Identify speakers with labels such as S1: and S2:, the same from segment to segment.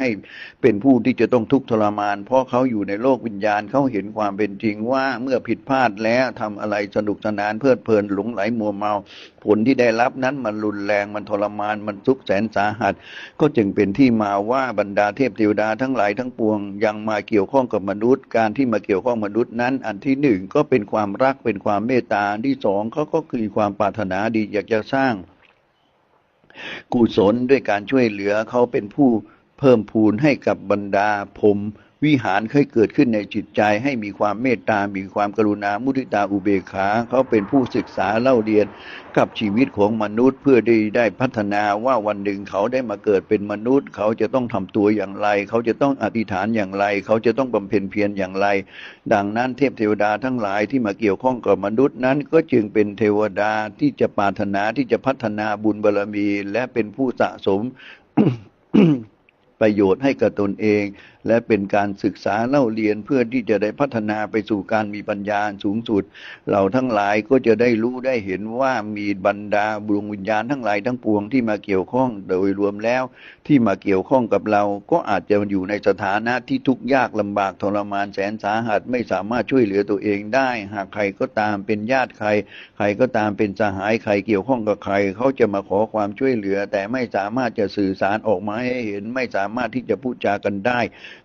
S1: ให้เป็นผู้ที่จะต้องทุกข์ทรมาน เพราะเขาอยู่ในโลกวิญญาณเขาเห็นความเป็นจริงว่าเมื่อผิดพลาดแล้วทำอะไรสนุกสนานเพลิดเพลินหลงไหลมัวเมา ผลที่ได้รับนั้นมันรุนแรงมันทรมานมันทุกข์แสนสาหัส ก็จึงเป็นที่มาว่าบรรดาเทพเทวดาทั้งหลายทั้งปวงยังมาเกี่ยวข้องกับมนุษย์ การที่มาเกี่ยวข้องมนุษย์นั้น อันที่หนึ่งก็เป็นความรักเป็นความเมตตาอันที่สองเขาก็คือความปรารถนาดีอยากจะสร้าง กุศลด้วยการช่วยเหลือเขาเป็นผู้ พิ่มพูนให้กับบรรดาพรมวิหารเคยเกิดขึ้นในจิตใจ ให้มีความเมตตา มีความกรุณา มุทิตาอุเบกขา เขาเป็นผู้ศึกษาเล่าเรียนกับชีวิตของมนุษย์ เพื่อได้ได้พัฒนาว่าวันหนึ่งเขาได้มาเกิดเป็นมนุษย์ เขาจะต้องทำตัวอย่างไร เขาจะต้องอธิษฐานอย่างไร เขาจะต้องบำเพ็ญเพียรอย่างไร ดังนั้นเทพเทวดาทั้งหลายที่มาเกี่ยวข้องกับมนุษย์นั้น ก็จึงเป็นเทวดาที่จะปรารถนาที่จะพัฒนาบุญบารมี และเป็นผู้สะสม ประโยชน์ให้กับตนเอง และเป็นการศึกษาเล่าเรียนเพื่อที่จะได้พัฒนาไปสู่การมีปัญญาสูงสุด เราทั้งหลายก็จะได้รู้ได้เห็นว่ามีบรรดาดวงวิญญาณทั้งหลายทั้งปวงที่มาเกี่ยวข้องโดยรวมแล้ว ที่มาเกี่ยวข้องกับเราก็อาจจะอยู่ในสถานะที่ทุกข์ยากลำบากทรมานแสนสาหัสไม่สามารถช่วยเหลือตัวเองได้ หากใครก็ตามเป็นญาติใคร ใครก็ตามเป็นสหายใครเกี่ยวข้องกับใคร เขาจะมาขอความช่วยเหลือ แต่ไม่สามารถจะสื่อสารออกมาให้เห็นไม่สาามารถที่จะพูดจากันได้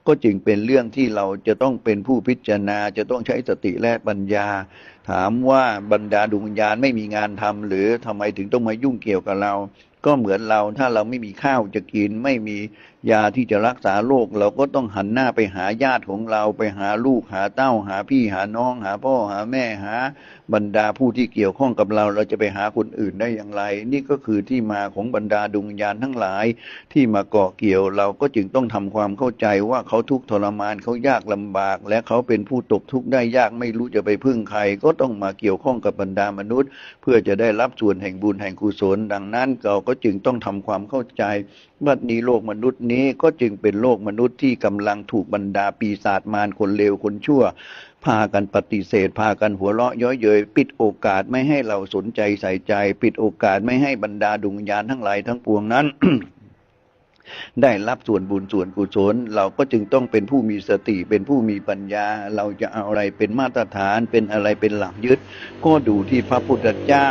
S1: ก็จึงเป็นเรื่องที่เราจะต้องเป็นผู้พิจารณา จะต้องใช้สติและปัญญา ถามว่าบรรดาดวงวิญญาณไม่มีงานทำหรือทำไมถึงต้องมายุ่งเกี่ยวกับเรา ก็เหมือนเราถ้าเราไม่มีข้าวจะกินไม่มี ยาที่จะรักษาโรคเราก็ต้องหันหน้าไปหาญาติของเราไปหาลูกหาเต้าหาพี่หาน้องหาพ่อหาแม่หาบรรดาผู้ที่เกี่ยวข้องกับเรา เราจะไปหาคนอื่นได้อย่างไร นี่ก็คือที่มาของบรรดาดวงวิญญาณทั้งหลาย ที่มาเกาะเกี่ยวเราก็จึงต้องทำความเข้าใจว่าเขาทุกข์ทรมานเขายากลำบาก และเขาเป็นผู้ตกทุกข์ได้ยากไม่รู้จะไปพึ่งใคร ก็ต้องมาเกี่ยวข้องกับบรรดามนุษย์ เพื่อจะได้รับส่วนแห่งบุญแห่งกุศล ดังนั้นเราก็จึงต้องทำความเข้าใจว่านี้โลกมนุษย์นี้ก็จึงเป็นโลกมนุษย์ที่กำลังถูกบรรดาปีศาจมารคนเลวคนชั่ว พากันปฏิเสธ พากันหัวเราะย้อยเย้ยปิดโอกาสไม่ให้เราสนใจใส่ใจ ปิดโอกาสไม่ให้บรรดาดวงวิญญาณทั้งหลายทั้งปวงนั้นได้รับส่วนบุญส่วนกุศล เราก็จึงต้องเป็นผู้มีสติเป็นผู้มีปัญญา เราจะเอาอะไรเป็นมาตรฐานเป็นอะไรเป็นหลักยึด ก็ดูที่พระพุทธเจ้า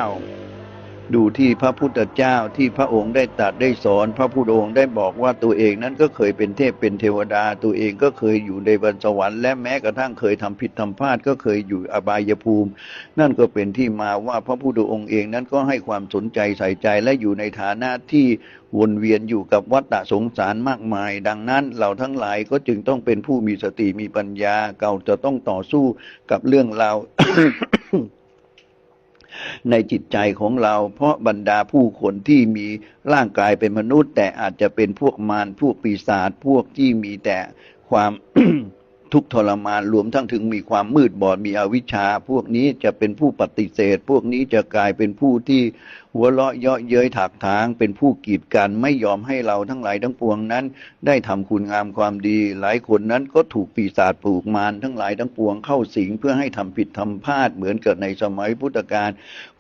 S1: ดูที่พระพุทธเจ้าที่พระองค์ได้ตรัดได้สอน พระพุทธองค์ได้บอกว่าตัวเองนั้นก็เคยเป็นเทพเป็นเทวดา ตัวเองก็เคยอยู่ในบนสวรรค์และแม้กระทั่งเคยทำผิดทำพลาดก็เคยอยู่อบายภูมิ นั่นก็เป็นที่มาว่าพระพุทธองค์เองนั้นก็ให้ความสนใจใส่ใจและอยู่ในฐานะที่วนเวียนอยู่กับวัฏสงสารมากมาย ดังนั้นเราทั้งหลายก็จึงต้องเป็นผู้มีสติมีปัญญาเราจะต้องต่อสู้กับเรื่องราว ในจิตใจของเรา เพราะบรรดาผู้คนที่มีร่างกายเป็นมนุษย์ แต่อาจจะเป็นพวกมารพวกปีศาจพวกที่มีแต่ความ ทุกทรมานรวมทั้งถึงมีความมืดบอดมีอวิชชา พวกนี้จะเป็นผู้ปฏิเสธ พวกนี้จะกลายเป็นผู้ที่หัวเราะเยาะเย้ยถักทาง เป็นผู้กีดกันไม่ยอมให้เราทั้งหลายทั้งปวงนั้น ได้ทำคุณงามความดี หลายคนนั้นก็ถูกปีศาจปลูกมารทั้งหลายทั้งปวงเข้าสิงเพื่อให้ทำผิดทำพลาดเหมือนเกับในสมัยพุทธกาล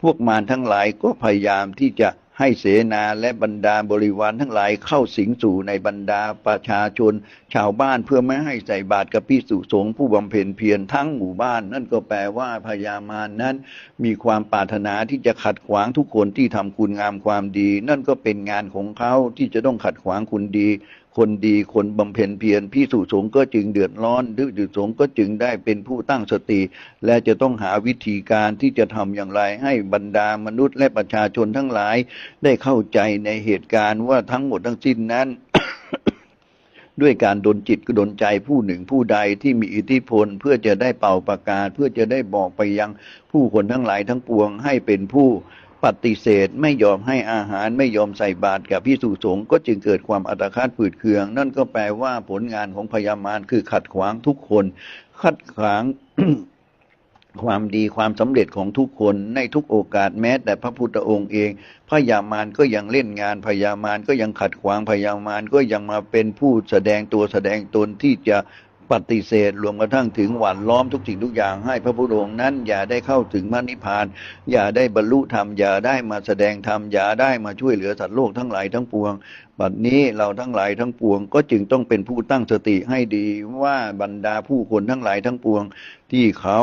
S1: พวกมารทั้งหลายก็พยายามที่จะ ให้เสนาและบรรดาบริวารทั้งหลายเข้าสิงสู่ในบรรดาประชาชน ชาวบ้านเพื่อไม่ให้ใส่บาตรกับพิสุสงฆ์ผู้บำเพ็ญเพียรทั้งหมู่บ้าน นั่นก็แปลว่าพญามารนั้น มีความปรารถนาที่จะขัดขวางทุกคนที่ทำคุณงามความดี นั่นก็เป็นงานของเขาที่จะต้องขัดขวางคุณดี คนดีคนบำเพ็ญเพียรพิสุสงก็จึงเดือดร้อนดื้อดือสงก็จึงได้เป็นผู้ตั้งสติ และจะต้องหาวิธีการที่จะทำอย่างไรให้บรรดามนุษย์และประชาชนทั้งหลาย ได้เข้าใจในเหตุการณ์ว่าทั้งหมดทั้งสิ้นนั้นด้วยการดนจิตก็ดนใจผู้หนึ่งผู้ใดที่มีอิทธิพล เพื่อจะได้เป่าประกาศ เพื่อจะได้บอกไปยังผู้คนทั้งหลายทั้งปวงให้เป็นผู้ ปฏิเสธไม่ยอมให้อาหารไม่ยอมใส่บาตรกับพิสุสงฆ์ก็จึงเกิดความอัตคัดฝืดเคือง นั่นก็แปลว่าผลงานของพญามารคือขัดขวางทุกคน ขัดขวางความดีความสำเร็จของทุกคนในทุกโอกาสแม้ แต่พระพุทธองค์เองพยามารก็ยังเล่นงานพยามารก็ยังขัดขวางพยามารก็ยังมาเป็นผู้แสดงตัวแสดงตนที่จะ ปฏิเสธรวมกระทั่งถึงหว่านล้อมทุกสิ่งทุกอย่างให้พระพุทธองค์นั้น อย่าได้เข้าถึงมระนิพพาน อย่าได้บรรลุธรรม อย่าได้มาแสดงธรรม อย่าได้มาช่วยเหลือสัตว์โลกทั้งหลายทั้งปวง บัดนี้เราทั้งหลายทั้งปวง ก็จึงต้องเป็นผู้ตั้งสติให้ดีว่าบรรดาผู้คนทั้งหลายทั้งปวง ที่เขา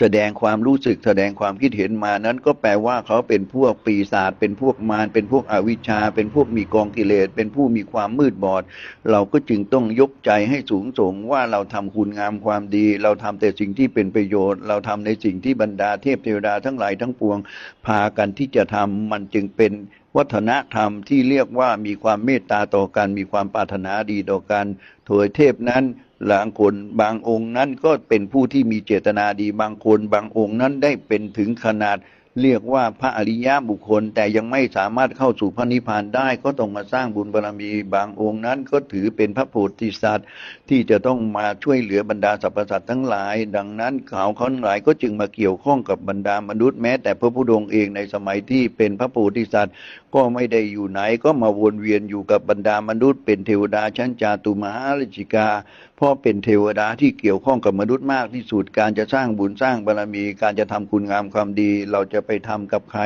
S1: แสดงความรู้สึกแสดงความคิดเห็นมานั้นก็แปลว่าเขาเป็นพวกปีศาจเป็นพวกมารเป็นพวกอวิชชา เป็นพวกมีกองกิเลส เป็นผู้มีความมืดบอด เราก็จึงต้องยกใจให้สูงส่งว่าเราทำคุณงามความดี เราทำแต่สิ่งที่เป็นประโยชน์ เราทำในสิ่งที่บรรดาเทพเทวดาทั้งหลายทั้งปวง พากันที่จะทำมันจึงเป็นวัฒนธรรมที่เรียกว่ามีความเมตตาต่อกันมีความปรารถนาดีต่อกันโดยเทพนั้น บางคนบางองค์นั้นก็เป็นผู้ที่มีเจตนาดีบางคนบางองค์นั้นได้เป็นถึงขนาดเรียกว่าพระอริยบุคคล แต่ยังไม่สามารถเข้าสู่พระนิพพานได้ ก็ต้องมาสร้างบุญบารมีบางองค์นั้น ก็ถือเป็นพระโพธิสัตว์ที่จะต้องมาช่วยเหลือบรรดาสรรพสัตว์ทั้งหลาย ดังนั้นเขาเขาทั้งหลายก็จึงมาเกี่ยวข้องกับบรรดามนุษย์แม้ แต่พระพุทธองค์เองในสมัยที่เป็นพระโพธิสัตว์ก็ไม่ได้อยู่ไหนก็มาวนเวียนอยู่กับบรรดามนุษย์ เป็นเทวดาชั้นจาตุมหาราชิกาเพราะเป็นเทวดาที่เกี่ยวข้องกับมนุษย์มากที่สุดการจะสร้างบุญสร้างบารมี การจะทำคุณงามความดี เราจะไปทำกับใคร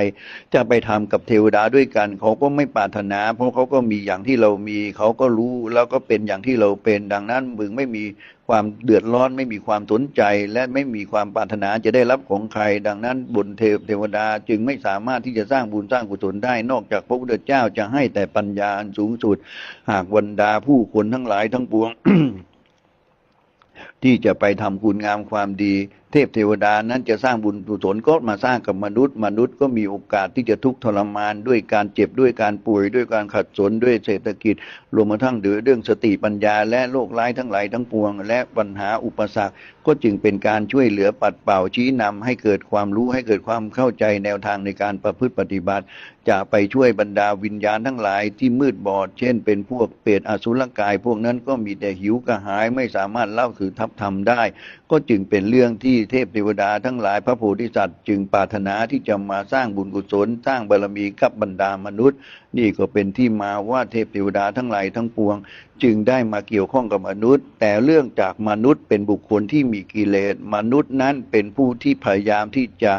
S1: จะไปทำกับเทวดาด้วยกัน เขาก็ไม่ปรารถนา เพราะเขาก็มีอย่างที่เรามี เขาก็รู้แล้วก็เป็นอย่างที่เราเป็น ดังนั้นมึงไม่มีความเดือดร้อนไม่มีความสนใจ และไม่มีความปรารถนาจะได้รับของใคร ดังนั้นบุญเทพเทวดาจึงไม่สามารถที่จะสร้างบุญสร้างกุศลได้ นอกจากพระพุทธเจ้าจะให้แต่ปัญญาสูงสุด หากบรรดาผู้คนทั้งหลายทั้งปวง ที่จะไปทำคุณงามความดี เทพเทวดานั้นจะสร้างบุญกุศลก็มาสร้างกับมนุษย์ มนุษย์ก็มีโอกาสที่จะทุกข์ทรมานด้วยการเจ็บด้วยการป่วยด้วยการขัดสนด้วยเศรษฐกิจ รวมกระทั่งเดือเรื่องสติปัญญา และโรคร้ายทั้งหลายทั้งปวง และปัญหาอุปสรรค ก็จึงเป็นการช่วยเหลือปัดเป่าชี้นำให้เกิดความรู้ให้เกิดความเข้าใจแนวทางในการประพฤติปฏิบัติ จะไปช่วยบรรดาวิญญาณทั้งหลายที่มืดบอด เช่น เป็นพวกเปรตอสุรกาย พวกนั้นก็มีแต่หิวกระหายไม่สามารถเล่าคือทับทำได้ ก็จึงเป็นเรื่องที่เทพเทวดาทั้งหลายพระโพธิสัตว์จึงปรารถนาที่จะมาสร้างบุญกุศล สร้างบารมีกับบรรดามนุษย์ นี่ก็เป็นที่มาว่าเทพเทวดาทั้งหลายทั้งปวง จึงได้มาเกี่ยวข้องกับมนุษย์ แต่เรื่องจากมนุษย์เป็นบุคคลที่มีกิเลสมนุษย์นั้นเป็นผู้ที่พยายามที่จะ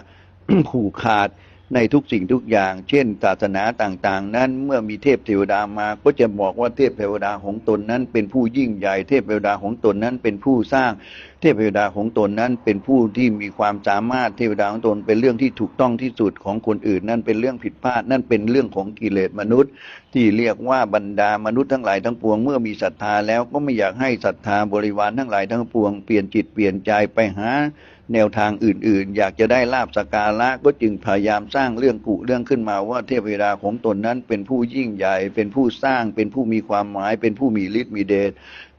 S1: ผูกขาด ในทุกสิ่งทุกอย่าง เช่น ศาสนาต่างๆ นั้นเมื่อมีเทพเทวดามาก็จะบอกว่าเทพเทวดาของตนนั้นเป็นผู้ยิ่งใหญ่ เทพเทวดาของตนนั้นเป็นผู้สร้าง เทพเทวดาของตนนั้นเป็นผู้ที่มีความสามารถ เทวดาของตนเป็นเรื่องที่ถูกต้องที่สุดของคนอื่น นั่นเป็นเรื่องผิดพลาดนั่นเป็นเรื่องของกิเลสมนุษย์ที่เรียกว่าบรรดามนุษย์ทั้งหลายทั้งปวงเมื่อมีศรัทธาแล้วก็ไม่อยากให้ศรัทธาบริวารทั้งหลายทั้งปวงเปลี่ยนจิตเปลี่ยนใจไปหาแนวทางอื่นๆ อยากจะได้ลาบสการะก็จึงพยายามสร้างเรื่องกุเรื่องขึ้นมาว่าเทพเวดาของตนนั้นเป็นผู้ยิ่งใหญ่ เป็นผู้สร้างเป็นผู้มีความหมาย เป็นผู้มีฤทธิ์มีเดช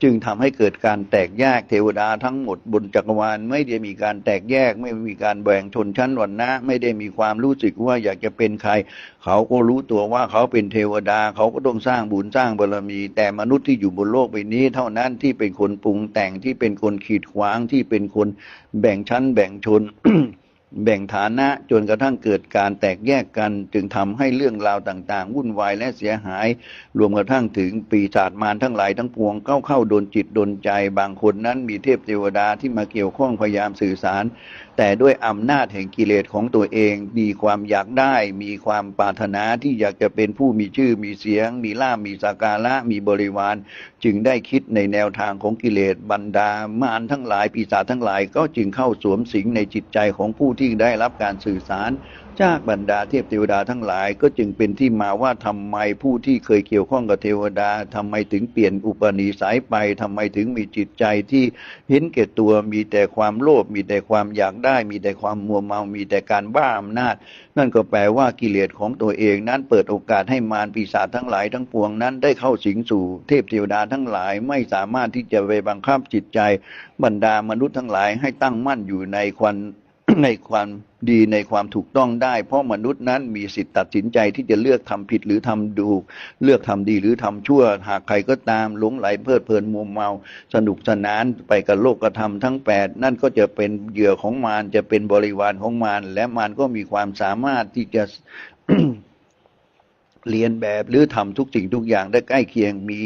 S1: จึงทำให้เกิดการแตกแยกเทวดาทั้งหมดบนจักรวาลไม่ได้มีการแตกแยก ไม่มีการแบ่งชนชั้นวรรณะไม่ได้มีความรู้สึกว่าอยากจะเป็นใคร เขาก็รู้ตัวว่าเขาเป็นเทวดาเขาก็ต้องสร้างบุญสร้างบารมี แต่มนุษย์ที่อยู่บนโลกใบนี้ เท่านั้นที่เป็นคนปรุงแต่งที่เป็นคนขีดขวางที่เป็นคนแบ่งชั้นแบ่งชน แบ่งฐานะจนกระทั่งเกิดการแตกแยกกัน จึงทำให้เรื่องราวต่างๆ วุ่นวายและเสียหาย รวมกระทั่งถึงปีศาจมารทั้งหลายทั้งปวงเข้าเข้าโดนจิตโดนใจ บางคนนั้นมีเทพเทวดาที่มาเกี่ยวข้องพยายามสื่อสาร แต่ด้วยอำนาจแห่งกิเลสของตัวเอง มีความอยากได้ มีความปรารถนาที่อยากจะเป็นผู้มีชื่อมีเสียง มีล่ามีสักการะมีบริวาร จึงได้คิดในแนวทางของกิเลสบรรดามารทั้งหลายปีศาจทั้งหลายก็จึงเข้าสวมสิงในจิตใจของผู้ที่ที่ได้รับการสื่อสาร จากบรรดาเทพเทวดาทั้งหลาย ก็จึงเป็นที่มาว่าทำไมผู้ที่เคยเกี่ยวข้องกับเทวดาทำไมถึงเปลี่ยนอุปนิสัยไปทำไมถึงมีจิตใจที่เห็นแก่ตัวมีแต่ความโลภมีแต่ความอยากได้ มีแต่ความมัวเมามีแต่การบ้าอำนาจ นั่นก็แปลว่ากิเลสของตัวเองนั้นเปิดโอกาสให้มารปีศาจทั้งหลายทั้งปวงนั้นได้เข้าสิงสู่เทพเทวดาทั้งหลายไม่สามารถที่จะไปบังคับจิตใจบรรดามนุษย์ทั้งหลายให้ตั้งมั่นอยู่ในควัน ในความดีในความถูกต้องได้ เพราะมนุษย์นั้นมีสิทธิ์ตัดสินใจที่จะเลือกทำผิดหรือทำดู เลือกทำดีหรือทำชั่ว หากใครก็ตามหลงไหลเพลิดเพลินมัวเมา สนุกสนานไปกับโลกกระทำทั้งแปดนั่นก็จะเป็นเหยื่อของมารจะเป็นบริวารของมารและมารก็มีความสามารถที่จะเรียนแบบหรือทำทุกสิ่งทุกอย่างได้ใกล้เคียงมี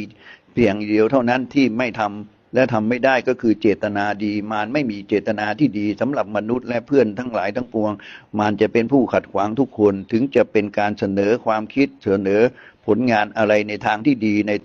S1: เพียงเดียวเท่านั้นที่ไม่ทำ และทำไม่ได้ก็คือเจตนาดี มารไม่มีเจตนาที่ดีสำหรับมนุษย์และเพื่อนทั้งหลายทั้งปวง มารจะเป็นผู้ขัดขวางทุกคน ถึงจะเป็นการเสนอความคิดเสนอผลงานอะไรในทางที่ดีใน